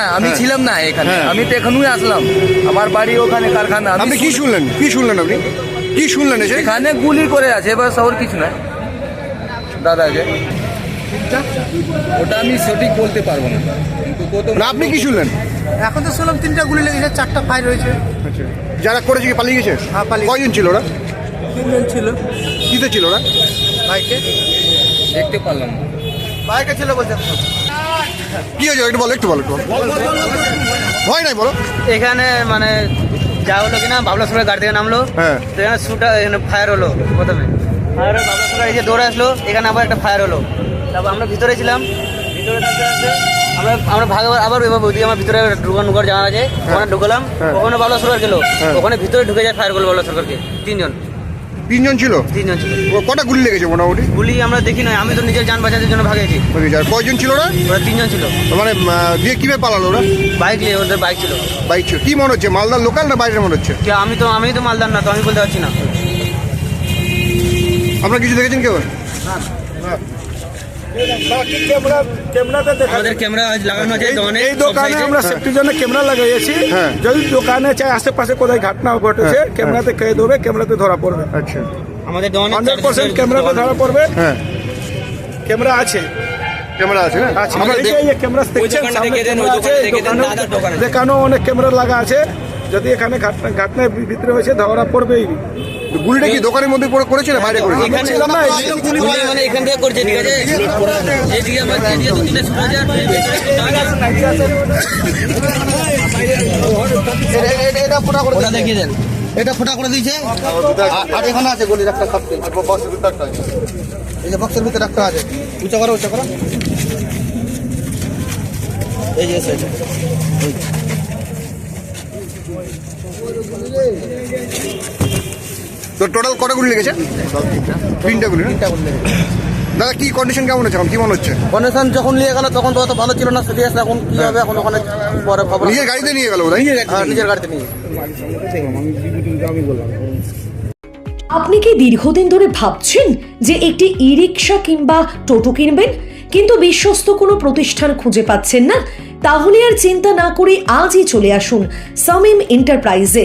হ্যাঁ, আমি ছিলাম না এখানে। হ্যাঁ। আমি তো এখানেই আসলাম। আমার বাড়ি ওখানে কারখানা। আমি আপনি কি শুনলেন? কি শুনলেন আপনি? কি শুনলেন এখানে গুলি করে আছে এবার শহর কিছু না। দাদাকে। ওটা আমি সঠিক বলতে পারব না। না আপনি কি শুনলেন? এখন তো শুনলাম তিনটা গুলি লেগেছে চারটা ফায়ার হয়েছে। আচ্ছা। যারা করেছে কি পালিয়ে গেছে? হ্যাঁ, পালিয়ে কয়জন ছিল ওরা? তিনজন ছিল। কিতে ছিল ওরা? বাইকে। দেখতে পারলাম না। বাইকে ছিল বলতে। কি হয়েছে? একটু বলো একটু বলো একটু ভয় নাই বলো। এখানে মানে যা হলো কিনা বাবলা সুরের গাড়ি থেকে নামলো। হ্যাঁ। তো এখানে শুটা এখানে ফায়ার হলো প্রথমে। ফায়ার হলো বাবলা সুরা এসে দৌড়ে আসলো এখানে আবার একটা ফায়ার হলো। তারপর আমরা ভিতরে ছিলাম। ভিতরে থাকতে থাকতে আমরা আমরা ভাগ আবার এবার ওইদিকে আমার ভিতরে ঢুকান ঢুকার জানা আছে ওখানে ঢুকলাম। হ্যাঁ। ওখানে বাবলা সুরার গেলো। হ্যাঁ। ওখানে ভিতরে ঢুকে যায় ফায়ার করল বাবলা সরকারকে তিনজন। তিনজন ছিল? তিনজন ছিল। ও কটা গুলি লেগেছে মোটামুটি? গুলি আমরা দেখি নাই আমি তো নিজের যান বাঁচানোর জন্য ভাগেছি আর কয়জন ছিল ওরা? ওরা তিনজন ছিল। মানে আহ, দিয়ে কীভাবে পালালো ওরা? বাইক নিয়ে ওদের বাইক ছিল। বাইক ছিল। কি মনে হচ্ছে মালদার লোকাল না বাইরের মনে হচ্ছে? কে আমি তো আমি তো মালদার না তো আমি বলতে পারছি না। আপনারা কিছু দেখেছেন কেউ? আমাদের ক্যামেরা লাগানো আছে এই দোকানে আমরা সেফটির জন্য ক্যামেরা লাগাইছি হ্যাঁ। যদি দোকানে চাই আশেপাশে কোথায় ঘটনা ঘটেছে ক্যামেরাতে দেবে ক্যামেরাতে ধরা পড়বে। আচ্ছা। আমাদের হান্ড্রেড পার্সেন্ট ক্যামেরাতে ধরা পড়বে। হ্যাঁ। ক্যামেরা আছে। ক্যামেরা আছে না আমরা দেখানো অনেক ক্যামেরা লাগা আছে। যদি এখানে ঘটনা ঘটনা ভিতরে হয়েছে ধরা পড়বেই। গুলিটা কি দোকানের মধ্যে করে- করেছে না বাইরে করেছে এখানে ছিলাম না, গুলি মানে এখান থেকে করছে ঠিক আছে? এইদিকে আমার এদিকে দু তিনটে ছুটে যায় ওটা দেখিয়ে দেন। এটা ফোটা করে দিয়েছে। আর এখানে আছে গুলি একটা সবকে এই যে বক্সের ভিতরে একটা আছে উঁচা করো উঁচা করো। এই যে এসে তো টোটাল কটা গুলি লেগেছে? তিনটা গুলি? দাদা কি কন্ডিশন কেমন আছে এখন? কি মনে হচ্ছে? কন্ডিশন যখন নিয়ে গেল তখন তো অত ভালো ছিল না সিরিয়াস এখন কি হবে? এখন ওখানে পরে খবর। নিজের গাড়িতে নিয়ে গেল হ্যাঁ, নিজের গাড়িতে নিয়ে আপনি কি দীর্ঘদিন ধরে ভাবছেন যে একটি ই রিক্সা কিংবা টোটো কিনবেন? কিন্তু বিশ্বস্ত কোনো প্রতিষ্ঠান খুঁজে পাচ্ছেন না? তাহলে আর চিন্তা না করে আজই চলে আসুন সামিম এন্টারপ্রাইজে।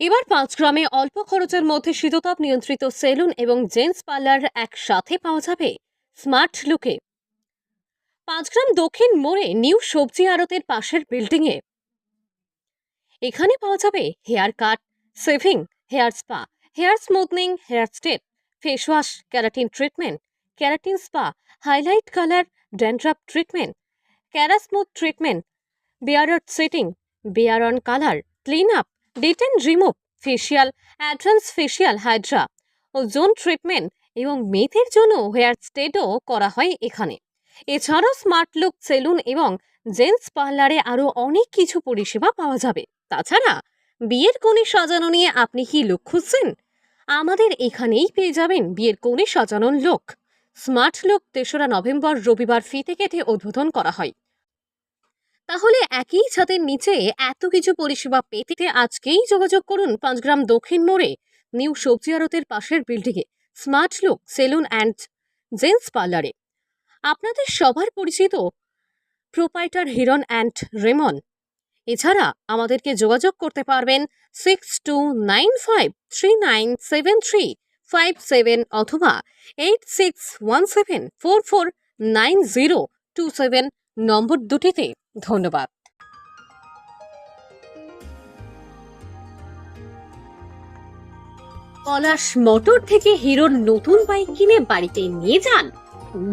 এবার পাঁচ গ্রামে অল্প খরচের মধ্যে শীততাপ নিয়ন্ত্রিত সেলুন এবং জেন্টস পার্লার একসাথে পাওয়া যাবে স্মার্ট লুকে। পাঁচগ্রাম দক্ষিণ মোড়ে নিউ সবজি আড়তের পাশের বিল্ডিংয়ে। এখানে পাওয়া যাবে hair cut, shaving, hair spa, hair smoothing, hair step, face wash, keratin treatment, keratin spa, highlight colour, dandruff treatment, Karasmooth treatment beard setting, beard on colour, clean up detan remove facial advance facial hydra ozone treatment এবং মেয়েদের জন্য hair স্টেটও করা হয় এখানে। এছাড়াও smart look salon এবং gents পার্লারে আরও অনেক কিছু পরিষেবা পাওয়া যাবে। তাছাড়া বিয়ের কোণে সাজানো নিয়ে আপনি কি লুক খুঁজছেন? আমাদের এখানেই পেয়ে যাবেন বিয়ের কোণে সাজানোর লোক স্মার্ট লোক তেসরা নভেম্বর রবিবার ফিতে কেটে উদ্বোধন করা হয়। তাহলে একই ছাদের নিচে এত কিছু পরিষেবা পেতে আজকেই যোগাযোগ করুন পাঁচগ্রাম দক্ষিণ মোড়ে। নিউ সবজি আড়তের পাশের বিল্ডিংয়ে smart look salon and gents পার্লারে আপনাদের সবার পরিচিত প্রোপাইটার হিরন অ্যান্ড রেমন। এছাড়া আমাদেরকে যোগাযোগ করতে পারবেন six two nine five three nine seven three five seven অথবা eight six one seven four four nine zero two seven নম্বর দুটিতে। ধন্যবাদ। পলাশ মোটর থেকে হিরোর নতুন বাইক কিনে বাড়িতে নিয়ে যান।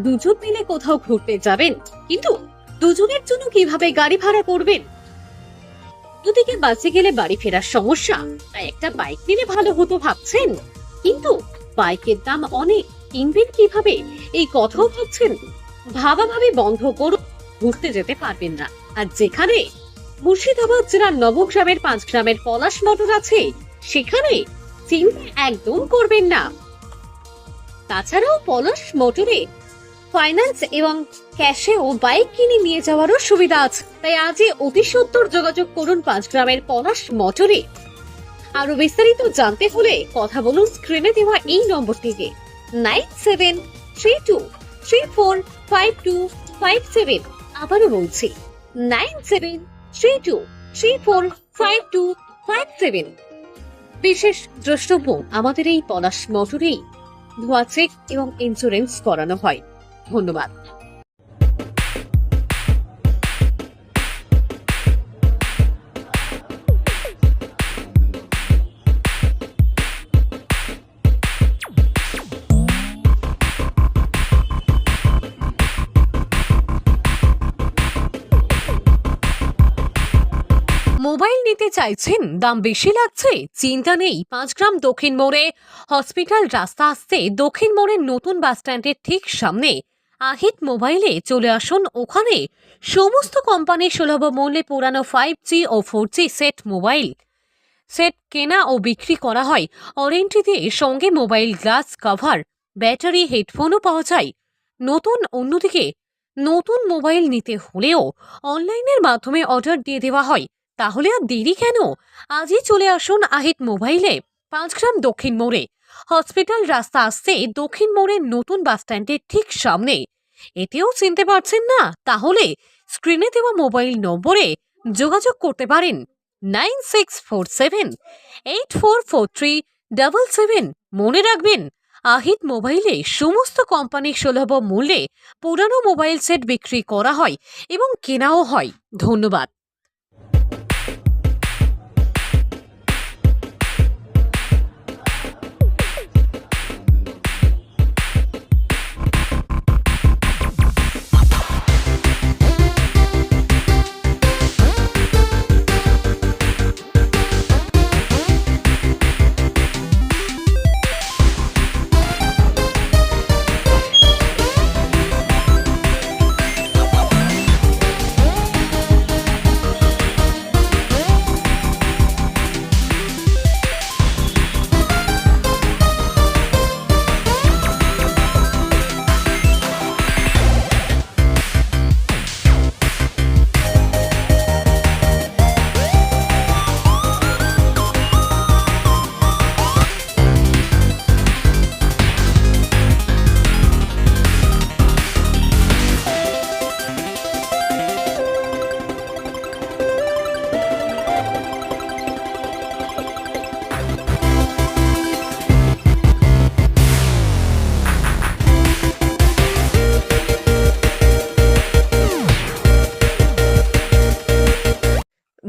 দুজন মিলে কোথাও ঘুরতে যাবেন, কিন্তু দুজনের জন্য কীভাবে গাড়ি ভাড়া করবেন? দুদিকে বাসে গেলে বাড়ি ফেরার সমস্যা, তাই একটা বাইক নিলে ভালো হতো ভাবছেন। কিন্তু বাইকের দাম অনেক, কিনবেন কীভাবে? এই কথাও ভাবছেন। ভাবাভাবি বন্ধ করুন। ঘুরতে যেতে পারবেন না। আর যেখানে মুর্শিদাবাদ জেলার নবগ্রামের পাঁচ গ্রামের পলাশ মটর আছে, সেখানে চিন্তা একদম করবেন না। তাছাড়াও পলাশ মোটরে ফাইন্যান্স এবং ক্যাশেও বাইক কিনে নিয়ে যাওয়ারও সুবিধা আছে। তাই আজই অতি সত্তর যোগাযোগ করুন পাঁচ গ্রামের পলাশ মোটরে আরও বিস্তারিত জানতে হলে কথা বলুন স্ক্রিনে দেওয়া এই নম্বরটিকে। Nine seven three two three four five two five seven. আবারও বলছি, nine seven three two three four five two five seven. বিশেষ দ্রষ্টব্য, আমাদের এই পলাশ মোটরেই ধোয়া চেক এবং ইন্স্যুরেন্স করানো হয়। ধন্যবাদ। নিতে চাইছেন, দাম বেশি লাগছে, চিন্তা নেই, পাঁচ গ্রাম দক্ষিণ মোড়ে। হসপিটাল রাস্তা আসতে দক্ষিণ মোড়ের নতুন বাসস্ট্যান্ডের ঠিক সামনে। আহিত মোবাইলে চলে আসুন, ওখানে সমস্ত কোম্পানির সুলভ মূল্যে পুরানো ফাইভ জি ও four G set mobile. Set কেনা ও বিক্রি করা হয়। ওয়ারেন্টি দিয়ে সঙ্গে মোবাইল, গ্লাস, কভার, ব্যাটারি, হেডফোনও পাওয়া যায়। নতুন অন্যদিকে, নতুন মোবাইল নিতে হলেও অনলাইনের মাধ্যমে অর্ডার দিয়ে দেওয়া হয়। তাহলে আর দেরি কেন? আজই চলে আসুন আহিত মোবাইলে পাঁচগ্রাম দক্ষিণ মোড়ে। হসপিটাল রাস্তা আসতে দক্ষিণ মোড়ের নতুন বাসস্ট্যান্ডের ঠিক সামনে। এতেও চিনতে পারছেন না? তাহলে স্ক্রিনে দেওয়া মোবাইল নম্বরে যোগাযোগ করতে পারেন। Nine six four seven, eight four four three double seven. মনে রাখবেন, আহিত মোবাইলে সমস্ত কোম্পানির সুলভ মূল্যে পুরানো মোবাইল সেট বিক্রি করা হয় এবং কেনাও হয়। ধন্যবাদ।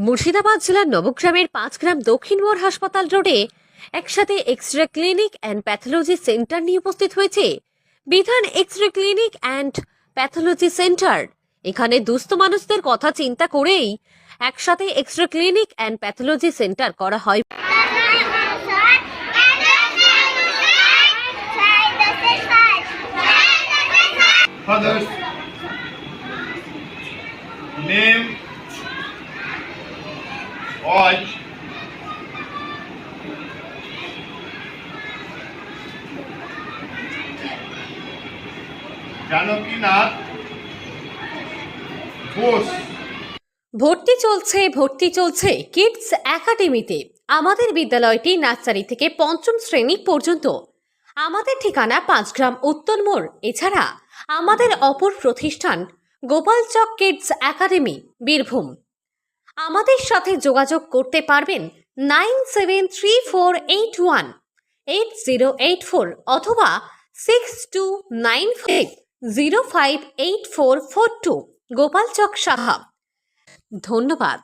মুর্শিদাবাদ জেলার নবগ্রামের পাঁচ গ্রাম দক্ষিণ মোড় হাসপাতাল রোডে একসাথে X ray clinic and pathology centre নিয়ে উপস্থিত হয়েছে বিধান X ray clinic and pathology centre এখানে দুস্থ মানুষদের কথা চিন্তা করেই একসাথে X ray clinic and pathology centre করা হয় Fathers. ঘোষ ভর্তি চলছে ভর্তি চলছে কিডস একাডেমিতে আমাদের বিদ্যালয়টি নার্সারি থেকে পঞ্চম শ্রেণি পর্যন্ত। আমাদের ঠিকানা পাঁচগ্রাম উত্তর মোড়। এছাড়া আমাদের অপর প্রতিষ্ঠান গোপালচক কিডস একাডেমি বীরভূম। আমাদের সাথে যোগাযোগ করতে পারবেন nine seven three four eight one, eight zero eight four অথবা six two nine five zero five eight four four two, Gopalchak Saha. ধন্যবাদ।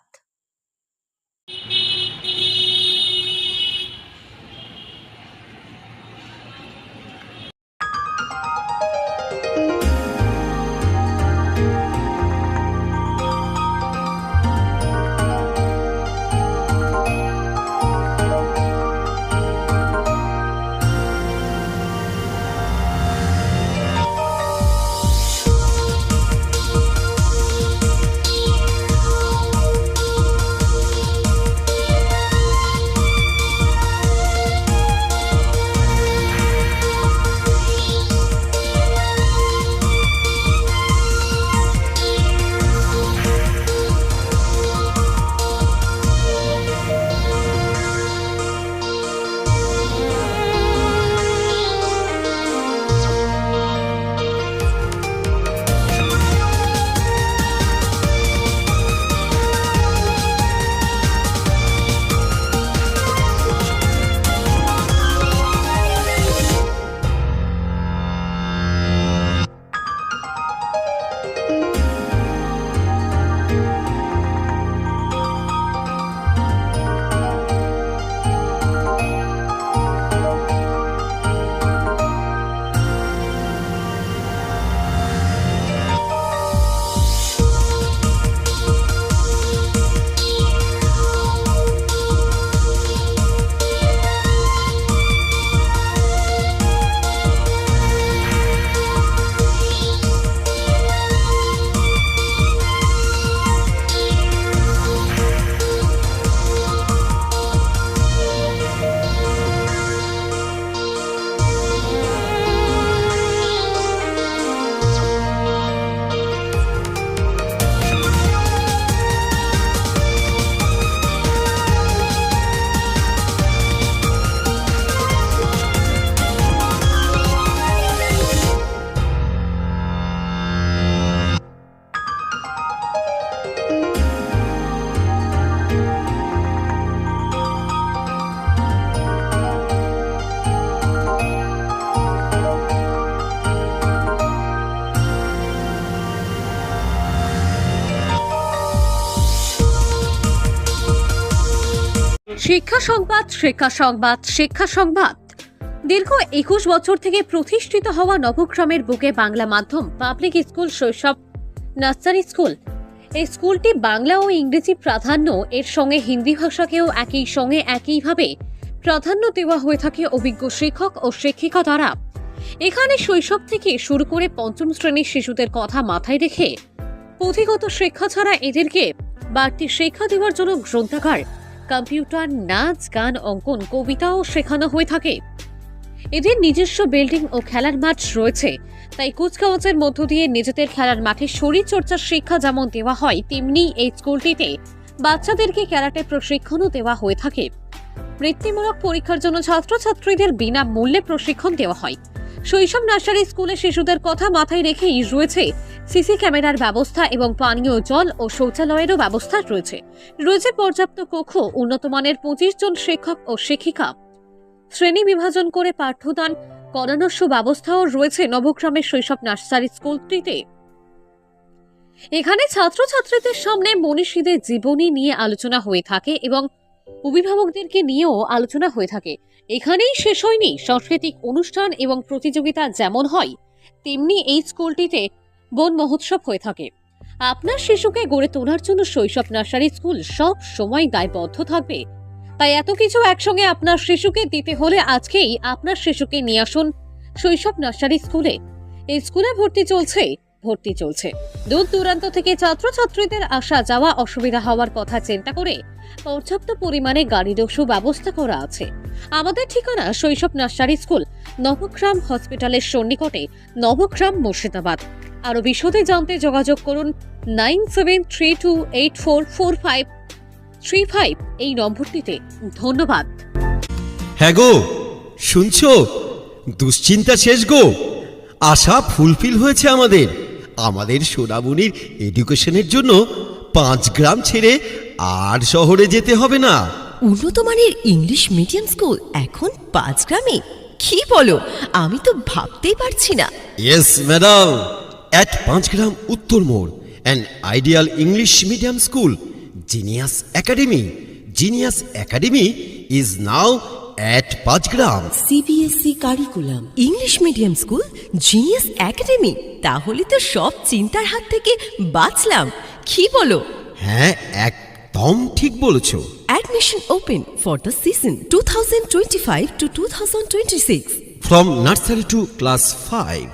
শিক্ষা সংবাদ শিক্ষা সংবাদ শিক্ষা সংবাদ। দীর্ঘ একুশ বছর থেকে প্রতিষ্ঠিত হওয়া নবগ্রামের বুকে বাংলা মাধ্যম public school Shoishob nursery school এই স্কুলটি বাংলা ও ইংরেজি প্রাধান্য, এর সঙ্গে হিন্দি ভাষাকেও একই সঙ্গে একইভাবে প্রাধান্য দেওয়া হয়ে থাকে অভিজ্ঞ শিক্ষক ও শিক্ষিকা দ্বারা। এখানে শৈশব থেকে শুরু করে পঞ্চম শ্রেণির শিশুদের কথা মাথায় রেখে পুঁথিগত শিক্ষা ছাড়া এদেরকে বাড়তি শিক্ষা দেওয়ার জন্য গ্রন্থাগার কম্পিউটার, নাচ, গান, অঙ্কন, কবিতাও শেখানো হয়ে থাকে। এদের নিজস্ব বিল্ডিং ও খেলার মাঠ রয়েছে। তাই কুচকাওয়াজের মধ্য দিয়ে নিজেদের খেলার মাঠে শরীর চর্চার শিক্ষা যেমন দেওয়া হয়, তেমনি এই স্কুলটিতে বাচ্চাদেরকে ক্যারাটে প্রশিক্ষণও দেওয়া হয়ে থাকে। বৃত্তিমূলক পরীক্ষার জন্য ছাত্রছাত্রীদের বিনা মূল্যে প্রশিক্ষণ দেওয়া হয়। শৈশব নার্সারি স্কুলে শিশুদের কথা মাথায় রেখেই রয়েছে সিসি ক্যামেরার ব্যবস্থা এবং পানীয় জল ও শৌচালয়েরও ব্যবস্থা রয়েছে। রয়েছে পর্যাপ্ত কক্ষ উন্নত মানের পঁচিশ জন শিক্ষক ও শিক্ষিকা। শ্রেণি বিভাজন করে পাঠ্যদান করানোর সুব্যবস্থাও রয়েছে নবগ্রামের শৈশব নার্সারি স্কুলটিতে। এখানে ছাত্রছাত্রীদের সামনে মনীষীদের জীবনী নিয়ে আলোচনা হয়ে থাকে এবং অভিভাবকদেরকে নিয়েও আলোচনা হয়ে থাকে। এখানেই শেষ হয়নি সাংস্কৃতিক অনুষ্ঠান এবং প্রতিযোগিতা যেমন হয়, তেমনি এই স্কুলটিতে বন মহোৎসব হয়ে থাকে। আপনার শিশুকে গড়ে তোলার জন্য শৈশব নার্সারি স্কুল সব সময় দায়বদ্ধ থাকবে। তাই এত কিছু একসঙ্গে আপনার শিশুকে দিতে হলে আজকেই আপনার শিশুকে নিয়ে আসুন শৈশব নার্সারি স্কুলে। এই স্কুলে ভর্তি চলছে ভর্তি চলছে। দূর দূরান্ত থেকে ছাত্রছাত্রীদের আসা যাওয়া অসুবিধা হওয়ার কথা চিন্তা করে পর্যাপ্ত পরিমাণে গাড়িরও সুব্যবস্থা করা আছে। আমাদের ঠিকানা শৈশব নার্সারি স্কুল, নবগ্রাম হসপিটালের সন্নিকটে, নবগ্রাম মুর্শিদাবাদ। আরও বিশদে জানতে যোগাযোগ করুন nine seven three two eight four four five three five এই নম্বরটিতে। ধন্যবাদ। হ্যাঁ গো, শুনছো? দুশ্চিন্তা শেষ গো। আশা ফুলফিল হয়েছে আমাদের। আমাদের সোনামণির এডুকেশনের জন্য পাঁচ গ্রাম ছেড়ে আর শহরে যেতে হবে না। উন্নত মানের ইংলিশ মিডিয়াম স্কুল এখন পাঁচ গ্রামে। কি বলো আমি তো ভাবতেই পারছি না। ইয়েস ম্যাডাম অ্যাট পাঁচ গ্রাম উত্তর মোড় an ideal English medium school Genius Academy Genius Academy is now at Panchgram. CBSE curriculum English medium school GS Academy তাহলে তো সব চিন্তার হাত থেকে বাঁচলাম। কি বলো? হ্যাঁ একদম ঠিক বলেছ। Thousand twenty five to two 2025 twenty 2026. From nursery to class 5